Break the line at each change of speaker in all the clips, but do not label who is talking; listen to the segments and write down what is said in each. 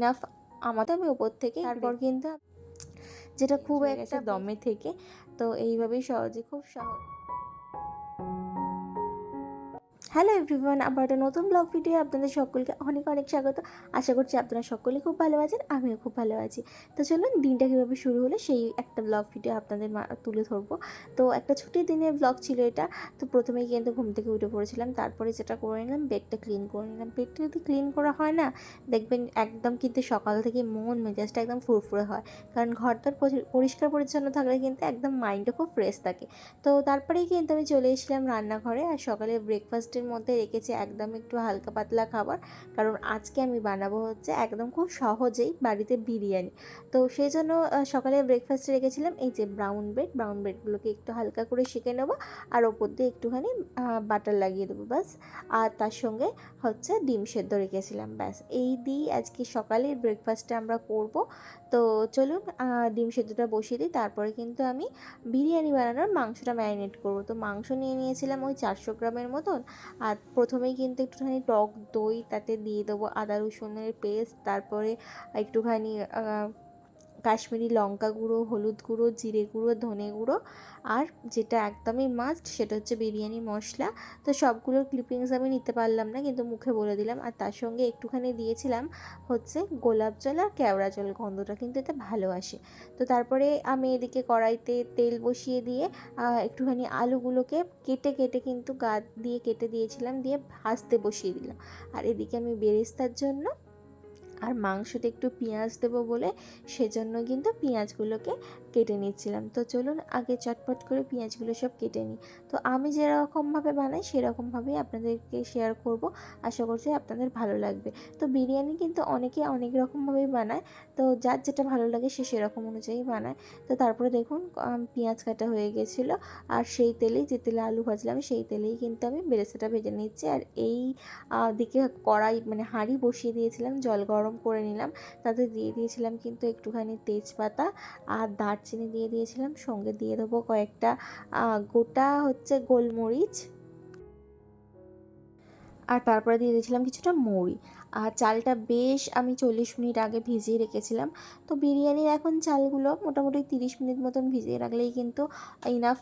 Enough আমাদের আমি ওপর থেকে তারপর কিন্তু যেটা খুব একটা দমে থেকে তো এইভাবেই সহজে খুব সহজ। হ্যালো এভরিওয়ান আবার একটা নতুন ব্লগ ভিডিও আপনাদের সকলকে অনেক অনেক স্বাগত। আশা করছি আপনারা সকলেই খুব ভালো আছেন, আমিও খুব ভালো আছি। তো চলুন, দিনটা কীভাবে শুরু হলো সেই একটা ব্লগ ভিডিও আপনাদের তুলে ধরবো। তো একটা ছুটির দিনের ব্লগ ছিল এটা, তো প্রথমেই কিন্তু ঘুম থেকে উঠে পড়েছিলাম, তারপরে যেটা করে নিলাম বেডটা ক্লিন করে নিলাম। বেডটা যদি ক্লিন করা হয় না, দেখবেন একদম কিন্তু সকাল থেকে মন মেজাজটা একদম ফুরফুরে হয়। কারণ ঘরটার পরিষ্কার পরিচ্ছন্ন থাকলে কিন্তু একদম মাইন্ডটা খুব ফ্রেশ থাকে। তো তারপরেই কিন্তু আমি চলে এসেছিলাম রান্নাঘরে, আর সকালে ব্রেকফাস্টের মধ্যে রেখেছি একদম একটু হালকা পাতলা খাবার। কারণ আজকে আমি বানাবো হচ্ছে একদম খুব সহজেই বাড়িতে বিরিয়ানি। তো সেই জন্য সকালে ব্রেকফাস্টে রেখেছিলাম এই যে ব্রাউন ব্রেড ব্রাউন ব্রেডগুলোকে একটু হালকা করে শিখে নেব আর ওপর দিয়ে একটুখানি বাটার লাগিয়ে দেবো ব্যাস। আর তার সঙ্গে হচ্ছে ডিম সেদ্ধ রেখেছিলাম ব্যাস। এই দিয়েই আজকে সকালের ব্রেকফাস্টটা আমরা করব। তো চলুন ডিম সেদ্ধটা বসিয়ে দিই। তারপরে কিন্তু আমি বিরিয়ানি বানানোর মাংসটা ম্যারিনেট করব। তো মাংস নিয়ে নিয়েছিলাম ওই চারশো গ্রামের মতন। আর প্রথমেই কিন্তু একটুখানি টক দই তাতে দিয়ে দেবো আদা রসুনের পেস্ট তারপরে একটুখানি কাশ্মীরি লঙ্কা গুঁড়ো, হলুদ গুঁড়ো, জিরে গুঁড়ো, ধনে গুঁড়ো আর যেটা একদমই মাস্ট সেটা হচ্ছে বিরিয়ানি মশলা। তো সবগুলোর ক্লিপিংস আমি নিতে পারলাম না কিন্তু মুখে বলে দিলাম। আর তার সঙ্গে একটুখানি দিয়েছিলাম হচ্ছে গোলাপ জল আর কেওড়া জল গন্ধটা কিন্তু এতে ভালো আসে। তো তারপরে আমি এদিকে কড়াইতে তেল বসিয়ে দিয়ে একটুখানি আলুগুলোকে কেটে কেটে কিন্তু গা দিয়ে কেটে দিয়েছিলাম, দিয়ে ভাজতে বসিয়ে দিলাম। আর এদিকে আমি বেরেস্তার জন্য আর মাংসতে একটু পেঁয়াজ দেবো বলে সেজন্য কিন্তু পেঁয়াজগুলোকে কেটে নিচ্ছিলাম। তো চলুন আগে চটপট করে পেঁয়াজগুলো সব কেটে নিই। তো আমি যেরকমভাবে বানাই সেরকমভাবেই আপনাদেরকে শেয়ার করব। আশা করছি আপনাদের ভালো লাগবে। তো বিরিয়ানি কিন্তু অনেকে অনেক রকমভাবেই বানায়। তো যার যেটা ভালো লাগে সে সেরকম অনুযায়ী বানায়। তো তারপরে দেখুন পেঁয়াজ কাটা হয়ে গেছিল। আর সেই তেলেই যে তেলে আলু ভাজলাম সেই তেলেই কিন্তু আমি বেরেস্তাটা ভেজে নিচ্ছি। আর এই দিকে কড়াই মানে হাঁড়ি বসিয়ে দিয়েছিলাম জল গরম করে নিলাম। তাতে দিয়ে দিয়েছিলাম কিন্তু একটুখানি তেজপাতা আর দারচিনি দিয়ে দিয়েছিলাম। সঙ্গে দিয়ে দেবো কয়েকটা গোটা হচ্ছে গোলমরিচ। আর তারপরে দিয়ে দিয়েছিলাম কিছুটা মৌরি আর চালটা বেশ আমি চল্লিশ মিনিট আগে ভিজিয়ে রেখেছিলাম। তো বিরিয়ানির এখন চালগুলো মোটামুটি তিরিশ মিনিট মতন ভিজিয়ে রাখলেই কিন্তু ইনাফ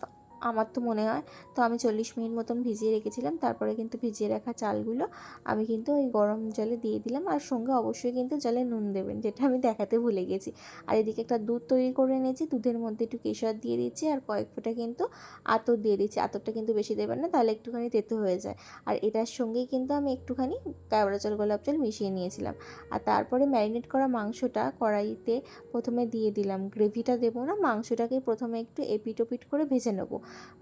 আমার তো মনে হয়, তো আমি চল্লিশ মিনিট মতন ভিজিয়ে রেখেছিলাম, তারপরে কিন্তু ভিজিয়ে রাখা চালগুলো আমি কিন্তু ওই গরম জলে দিয়ে দিলাম, আর সঙ্গে অবশ্যই কিন্তু জলে নুন দেবেন, যেটা আমি দেখাতে ভুলে গেছি। আর এদিকে একটা দুধ তৈরি করে নিয়েছি দুধের মধ্যে একটু কেশর দিয়ে দিচ্ছি, আর কয়েক ফোঁটা কিন্তু আতর দিয়ে দিচ্ছি, আতরটা কিন্তু বেশি দেবেন না, তাহলে একটুখানি তেতো হয়ে যায়। আর এটার সঙ্গেই কিন্তু আমি একটুখানি কেওড়া জল, গোলাপ জল মিশিয়ে নিয়েছিলাম। আর তারপরে ম্যারিনেট করা মাংসটা কড়াইতে প্রথমে দিয়ে দিলাম, গ্রেভিটা দেবো না, মাংসটাকে প্রথমে একটু এপিট ওপিট করে ভেজে নেব।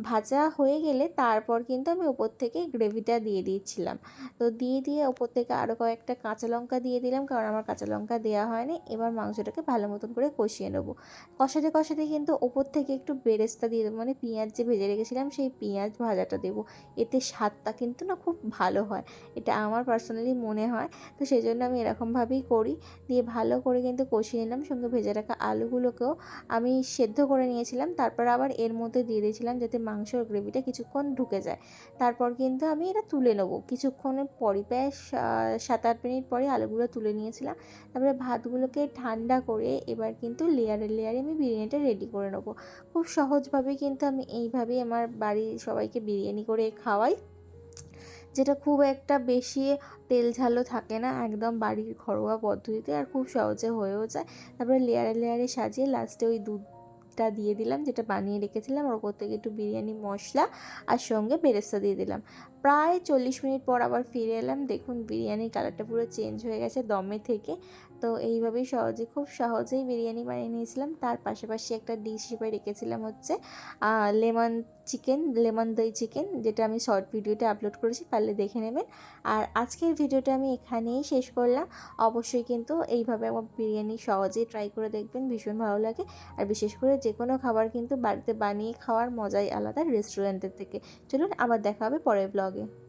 ভাজা হয়ে গেলে তারপর কিন্তু আমি ওপর থেকে গ্রেভিটা দিয়ে দিয়েছিলাম তো দিয়ে দিয়ে ওপর থেকে আরও কয়েকটা কাঁচা লঙ্কা দিয়ে দিলাম, কারণ আমার কাঁচা লঙ্কা দেওয়া হয়নি। এবার মাংসটাকে ভালো মতন করে কষিয়ে নেব। কষাতে কষাতে কিন্তু ওপর থেকে একটু বেরেস্তা দিয়ে দেবো মানে পেঁয়াজ যে ভেজে রেখেছিলাম সেই পেঁয়াজ ভাজাটা দেবো। এতে স্বাদটা কিন্তু না খুব ভালো হয়, এটা আমার পার্সোনালি মনে হয়। তো সেই জন্য আমি এরকমভাবেই করি। দিয়ে ভালো করে কিন্তু কষিয়ে নিলাম সঙ্গে ভেজে রাখা আলুগুলোকেও আমি সেদ্ধ করে নিয়েছিলাম, তারপর আবার এর মধ্যে দিয়ে দিয়েছিলাম যাতে মাংসর গ্রেভিটা কিছুক্ষণ ঢুকে যায়। তারপর কিন্তু আমি এটা তুলে নেব। কিছুক্ষণের পরই প্রায় সাত আট মিনিট পরে আলুগুলো তুলে নিয়েছিলাম। তারপরে ভাতগুলোকে ঠান্ডা করে এবার কিন্তু লেয়ারে লেয়ারে আমি বিরিয়ানিটা রেডি করে নেব। খুব সহজভাবে কিন্তু আমি এইভাবেই আমার বাড়ির সবাইকে বিরিয়ানি করে খাওয়াই। যেটা খুব একটা বেশি তেল ঝালও থাকে না, একদম বাড়ির ঘরোয়া পদ্ধতিতে আর খুব সহজে হয়েও যায়। তারপরে লেয়ারে লেয়ারে সাজিয়ে লাস্টে ওই দুধটা দিয়ে দিলাম, যেটা বানিয়ে রেখেছিলাম। ওর ওপর থেকে একটু বিরিয়ানি, মশলা আর সঙ্গে বেরেস্তা দিয়ে দিলাম। প্রায় চল্লিশ মিনিট পর আবার ফিরে এলাম। দেখুন, বিরিয়ানির কালারটা পুরো চেঞ্জ হয়ে গেছে দমে থেকে। তো এইভাবেই সহজে, খুব সহজেই বিরিয়ানি বানিয়ে নিয়েছিলাম। তার পাশাপাশি একটা ডিশ হিসেবে রেখেছিলাম হচ্ছে লেমন চিকেন লেমন দই চিকেন যেটা আমি শর্ট ভিডিওতে আপলোড করেছি, পারলে দেখে নেবেন। আর আজকের ভিডিওটা আমি এখানেই শেষ করলাম। অবশ্যই কিন্তু এইভাবে আমার বিরিয়ানি সহজেই ট্রাই করে দেখবেন, ভীষণ ভালো লাগে। আর বিশেষ করে যে কোনো খাবার কিন্তু বাড়িতে বানিয়ে খাওয়ার মজাই আলাদা রেস্টুরেন্টের থেকে। চলুন, আবার দেখা হবে পরের ব্লগে آگے۔